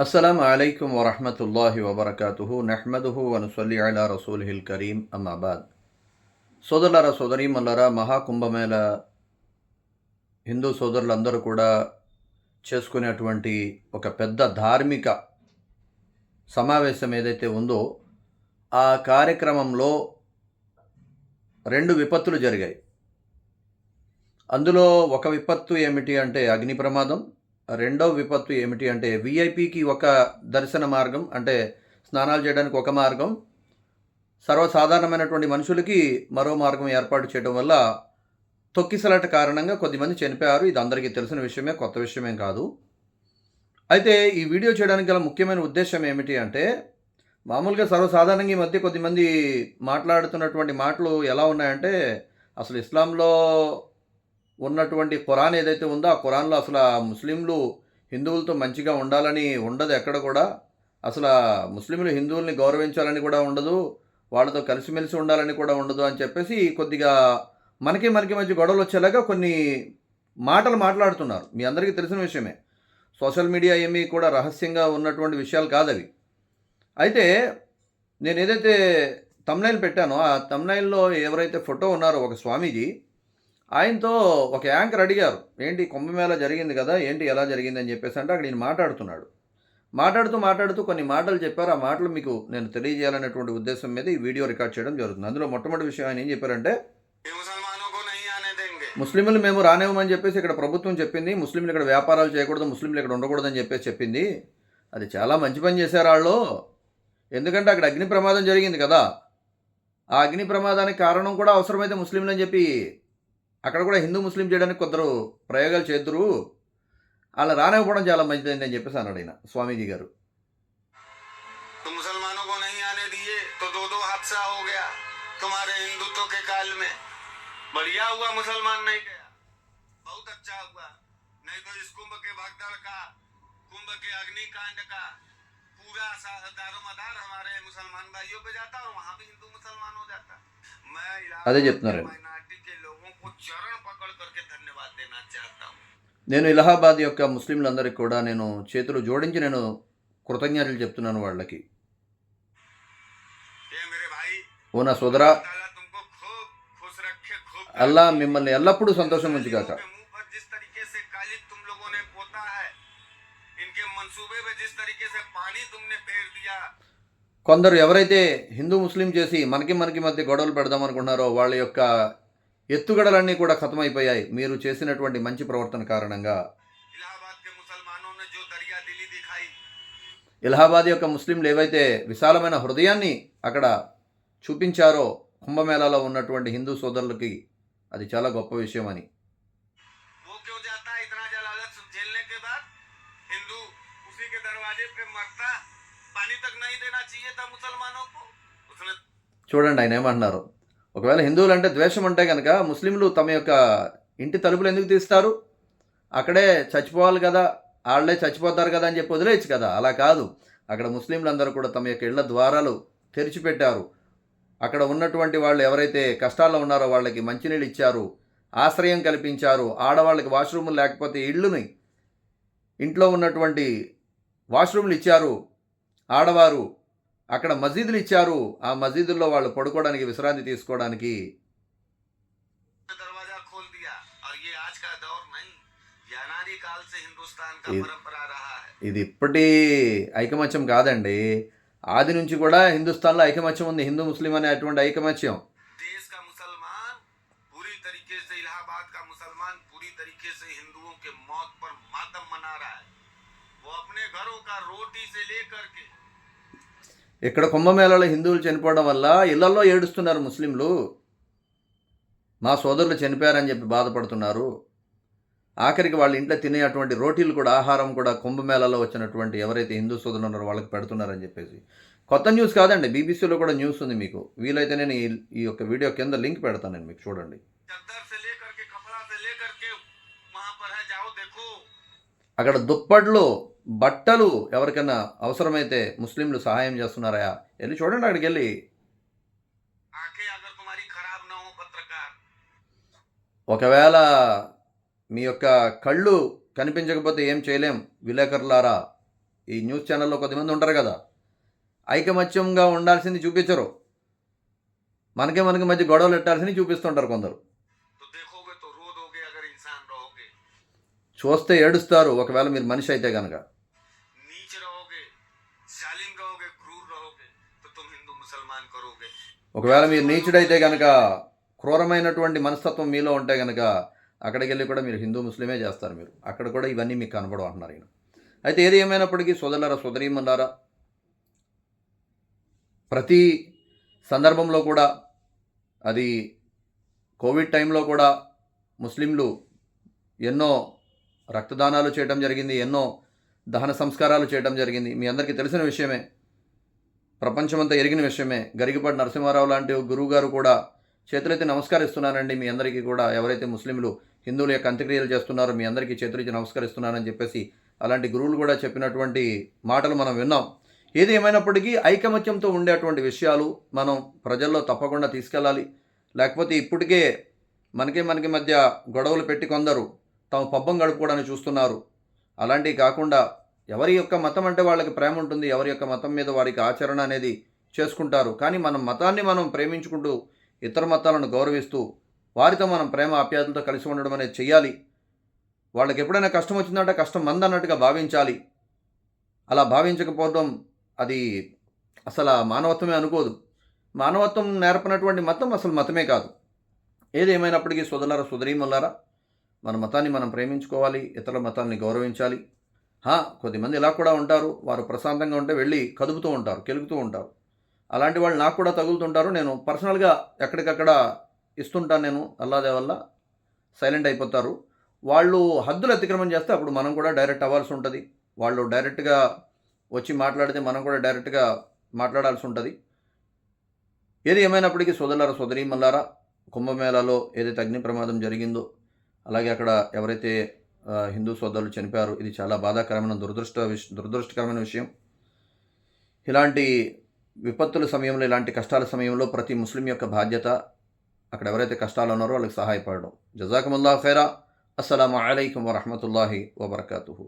అస్సలం అయికం వరహమతుల్లాహి వబర్కాతు నహ్మదుహు వనుసల్లి అలా రసూల్హిల్ కరీం అమ్మాబాద్ సోదరులారా సోదరీమల్లారా మహాకుంభమేళ హిందూ సోదరులందరూ కూడా చేసుకునేటువంటి ఒక పెద్ద ధార్మిక సమావేశం ఏదైతే ఉందో ఆ కార్యక్రమంలో రెండు విపత్తులు జరిగాయి. అందులో ఒక విపత్తు ఏమిటి అంటే అగ్ని ప్రమాదం రెండవ విపత్తు ఏమిటి అంటే విఐపికి ఒక దర్శన మార్గం అంటే స్నానాలు చేయడానికి ఒక మార్గం. సర్వసాధారణమైనటువంటి మనుషులకి మరో మార్గం ఏర్పాటు చేయడం వల్ల తొక్కిసలాట కారణంగా కొద్దిమంది చనిపోయారు. ఇది అందరికీ తెలిసిన విషయమే కొత్త విషయమేం కాదు. అయితే ఈ వీడియో చేయడానికి గల ముఖ్యమైన ఉద్దేశం ఏమిటి అంటే మామూలుగా సర్వసాధారణంగా ఈ మధ్య కొద్దిమంది మాట్లాడుతున్నటువంటి మాటలు ఎలా ఉన్నాయంటే అసలు ఇస్లాంలో ఉన్నటువంటి ఖురాన్ ఏదైతే ఉందో ఆ ఖురాన్లో అసలు ముస్లింలు హిందువులతో మంచిగా ఉండాలని ఉండదు ఎక్కడ కూడా. అసలు ముస్లింలు హిందువుల్ని గౌరవించాలని కూడా ఉండదు. వాళ్ళతో కలిసిమెలిసి ఉండాలని కూడా ఉండదు అని చెప్పేసి కొద్దిగా మనకి మనకి మధ్య గొడవలు వచ్చేలాగా కొన్ని మాటలు మాట్లాడుతున్నారు. మీ అందరికీ తెలిసిన విషయమే. సోషల్ మీడియా ఏమీ కూడా రహస్యంగా ఉన్నటువంటి విషయాలు కాదవి. అయితే నేను ఏదైతే తమ్నైల్ పెట్టానో ఆ తమ్నైల్లో ఎవరైతే ఫోటో ఉన్నారో ఒక స్వామీజీ ఆయనతో ఒక యాంకర్ అడిగారు ఏంటి కుంభమేళ జరిగింది కదా ఏంటి ఎలా జరిగింది అని చెప్పేసి అంటే అక్కడ ఈయన మాట్లాడుతున్నాడు. మాట్లాడుతూ మాట్లాడుతూ కొన్ని మాటలు చెప్పారు. ఆ మాటలు మీకు నేను తెలియజేయాలనేటువంటి ఉద్దేశం మీద ఈ వీడియో రికార్డ్ చేయడం జరుగుతుంది. అందులో మొట్టమొదటి విషయం ఆయన ఏం చెప్పారంటే ముస్లింలు మేము రానేమని చెప్పేసి ఇక్కడ ప్రభుత్వం చెప్పింది. ముస్లింలు ఇక్కడ వ్యాపారాలు చేయకూడదు ముస్లింలు ఇక్కడ ఉండకూడదని చెప్పేసి చెప్పింది. అది చాలా మంచి పని చేశారు వాళ్ళు. ఎందుకంటే అక్కడ అగ్ని ప్రమాదం జరిగింది కదా. ఆ అగ్ని ప్రమాదానికి కారణం కూడా అవసరమైతే ముస్లింలు అని చెప్పి అక్కడ కూడా హిందూ ముస్లిం చేయడానికి కొందరు ప్రయోగాలు చేద్దరు అలా రానివ్వడం చాలా మంచిదండి అని చెప్పేసి అన్నాడు ఆయన స్వామీజీ గారు तो मुसलमानों को नहीं आने दिए तो दो दो हादसा हो गया तुम्हारे हिंदुत्व के काल में बढ़िया हुआ मुसलमान नहीं गया बहुत अच्छा हुआ नहीं तो इस कुंभ के भगदड़ का कुंभ के अग्निकांड का पूरा सा- दारोमदार हमारे मुसलमान भाइयों पे जाता और वहां भी हिंदू मुसलमान हो जाता मैं अरे जितना నేను ఇలహాబాద్ యొక్క ముస్లింలందరికీ కూడా నేను చేతులు జోడించి నేను కృతజ్ఞతలు చెప్తున్నాను వాళ్ళకి. ఓ నా సోదరా అల్లా మిమ్మల్ని ఎల్లప్పుడూ సంతోషం ఉంచుగాక. కొందరు ఎవరైతే హిందూ ముస్లిం చేసి మనకి మనకి మధ్య గొడవలు పెడదాం అనుకున్నారో వాళ్ళ యొక్క ఎత్తుగడలన్నీ కూడా ఖతమైపోయాయి మీరు చేసినటువంటి మంచి ప్రవర్తన కారణంగా ఇలహాబాద్ యొక్క ముస్లింలు ఏవైతే విశాలమైన హృదయాన్ని అక్కడ చూపించారో కుంభమేళాలో ఉన్నటువంటి హిందూ సోదరులకి అది చాలా గొప్ప విషయం అని. చూడండి ఆయన ఏమంటున్నారు? ఒకవేళ హిందువులు అంటే ద్వేషం ఉంటే కనుక ముస్లింలు తమ యొక్క ఇంటి తలుపులు ఎందుకు తీస్తారు? అక్కడే చచ్చిపోవాలి కదా వాళ్ళే చచ్చిపోతారు కదా అని చెప్పి వదిలేయచ్చు కదా. అలా కాదు. అక్కడ ముస్లింలందరూ కూడా తమ యొక్క ఇళ్ళ ద్వారాలు తెరిచిపెట్టారు. అక్కడ ఉన్నటువంటి వాళ్ళు ఎవరైతే కష్టాల్లో ఉన్నారో వాళ్ళకి మంచినీళ్ళు ఇచ్చారు ఆశ్రయం కల్పించారు ఆడవాళ్ళకి వాష్రూములు లేకపోతే ఇళ్ళుని ఇంట్లో ఉన్నటువంటి వాష్రూమ్లు ఇచ్చారు ఆడవారు అక్కడ మసీదులు ఇచ్చారు ఆ మసీదుల్లో వాళ్ళు పడుకోవడానికి విశ్రాంతి తీసుకోవడానికి दरवाजा खोल दिया और ये आज का दौर नहीं ये अनादि काल से हिंदुस्तान का ये- परंपरा रहा है ఇది ఇప్పటి ఐకమత్యం కాదండి ఆది నుంచి కూడా హిందుస్థాన్లో ఐకమత్యం ఉంది హిందూ ముస్లిం అనే అటువంటి ఐకమత్యం देश का मुसलमान पूरी तरीके से इलाहाबाद का मुसलमान पूरी तरीके से हिंदुओं के मौत पर मातम मना रहा है वो अपने घरों का रोटी से लेकर के ఇక్కడ కుంభమేళలో హిందువులు చనిపోవడం వల్ల ఇళ్ళలో ఏడుస్తున్నారు ముస్లింలు. మా సోదరులు చనిపోయారని చెప్పి బాధపడుతున్నారు. ఆఖరికి వాళ్ళ ఇంట్లో తినే అటువంటి రోటీలు కూడా ఆహారం కూడా కుంభమేళలో వచ్చినటువంటి ఎవరైతే హిందూ సోదరులు ఉన్నారో వాళ్ళకి పెడుతున్నారని చెప్పేసి. కొత్త న్యూస్ కాదండి బీబీసీలో కూడా న్యూస్ ఉంది మీకు. వీలైతే నేను ఈ యొక్క వీడియో కింద లింక్ పెడతాను నేను మీకు చూడండి. అక్కడ దుప్పట్లు బట్టలు ఎవరికైనా అవసరమైతే ముస్లింలు సహాయం చేస్తున్నారా? వెళ్ళి చూడండి అక్కడికి వెళ్ళి ఒకవేళ మీ యొక్క కళ్ళు కనిపించకపోతే ఏం చేయలేం? విలేకరులారా ఈ న్యూస్ ఛానల్లో కొద్దిమంది ఉంటారు కదా. ఐకమత్యంగా ఉండాల్సింది చూపించరు. మనకే మనకి మధ్య గొడవలు పెట్టాల్సింది చూపిస్తుంటారు కొందరు. చూస్తే ఏడుస్తారు ఒకవేళ మీరు మనిషి అయితే కనుక ఒకవేళ మీరు నీచుడైతే కనుక క్రూరమైనటువంటి మనస్తత్వం మీలో ఉంటే కనుక అక్కడికి వెళ్ళి కూడా మీరు హిందూ ముస్లిమే చేస్తారు మీరు. అక్కడ కూడా ఇవన్నీ మీకు కనబడవు అంటున్నారు ఈయన. అయితే ఏది ఏమైనప్పటికీ సోదరులారా సోదరీమన్నారా ప్రతి సందర్భంలో కూడా అది కోవిడ్ టైంలో కూడా ముస్లింలు ఎన్నో రక్తదానాలు చేయడం జరిగింది ఎన్నో దహన సంస్కారాలు చేయడం జరిగింది. మీ అందరికీ తెలిసిన విషయమే ప్రపంచమంతా ఎరిగిన విషయమే. గరిగిపాటి నరసింహారావు లాంటి గురువుగారు గురువు గారు కూడా చేతులైతే నమస్కరిస్తున్నానండి మీ అందరికీ కూడా ఎవరైతే ముస్లింలు హిందువుల యొక్క అంత్యక్రియలు చేస్తున్నారో మీ అందరికీ చేతులైతే నమస్కరిస్తున్నానని చెప్పేసి అలాంటి గురువులు కూడా చెప్పినటువంటి మాటలు మనం విన్నాం. ఏది ఏమైనప్పటికీ ఐకమత్యంతో ఉండేటువంటి విషయాలు మనం ప్రజల్లో తప్పకుండా తీసుకెళ్ళాలి. లేకపోతే ఇప్పటికే మనకి మనకి మధ్య గొడవలు పెట్టి కొందరు తాము పబ్బం గడుపుకోవడానికి చూస్తున్నారు. అలాంటివి కాకుండా ఎవరి యొక్క మతం అంటే వాళ్ళకి ప్రేమ ఉంటుంది ఎవరి యొక్క మతం మీద వారికి ఆచరణ అనేది చేసుకుంటారు. కానీ మనం మతాన్ని మనం ప్రేమించుకుంటూ ఇతర మతాలను గౌరవిస్తూ వారితో మనం ప్రేమ ఆప్యాయతలతో కలిసి ఉండడం అనేది చెయ్యాలి. వాళ్ళకి ఎప్పుడైనా కష్టం వచ్చిందంటే కష్టం మందన్నట్టుగా భావించాలి. అలా భావించకపోవడం అది అసలు మానవత్వమే అనుకోదు. మానవత్వం నేర్పనటువంటి మతం అసలు మతమే కాదు. ఏది ఏమైనప్పటికీ సోదరులారా సుదరీమల్లారా మన మతాన్ని మనం ప్రేమించుకోవాలి ఇతరుల మతాన్ని గౌరవించాలి. హా, కొద్దిమంది ఇలా కూడా ఉంటారు. వారు ప్రశాంతంగా ఉంటే వెళ్ళి కదుపుతూ ఉంటారు కెలుగుతూ ఉంటారు. అలాంటి వాళ్ళు నాకు కూడా తగులుతుంటారు. నేను పర్సనల్గా ఎక్కడికక్కడ ఇస్తుంటాను నేను. అల్లాదే వల్ల సైలెంట్ అయిపోతారు. వాళ్ళు హద్దులు అతిక్రమం చేస్తే అప్పుడు మనం కూడా డైరెక్ట్ అవ్వాల్సి ఉంటుంది. వాళ్ళు డైరెక్ట్గా వచ్చి మాట్లాడితే మనం కూడా డైరెక్ట్గా మాట్లాడాల్సి ఉంటుంది. ఏది ఏమైనప్పటికీ సోదరులారా సోదరీమల్లారా కుంభమేళాలో ఏదైతే అగ్ని ప్రమాదం జరిగిందో అలాగే అక్కడ ఎవరైతే హిందూ సోదరులు చనిపోయారు ఇది చాలా బాధాకరమైన దురదృష్ట విష దురదృష్టకరమైన విషయం. ఇలాంటి విపత్తుల సమయంలో ఇలాంటి కష్టాల సమయంలో ప్రతి ముస్లిం యొక్క బాధ్యత అక్కడ ఎవరైతే కష్టాలు ఉన్నారో వాళ్ళకి సహాయపడడం. జజాకముల్లా ఖైరా. అస్సలం అయికం వరహమతుల్లాహి వబర్కాతుహు.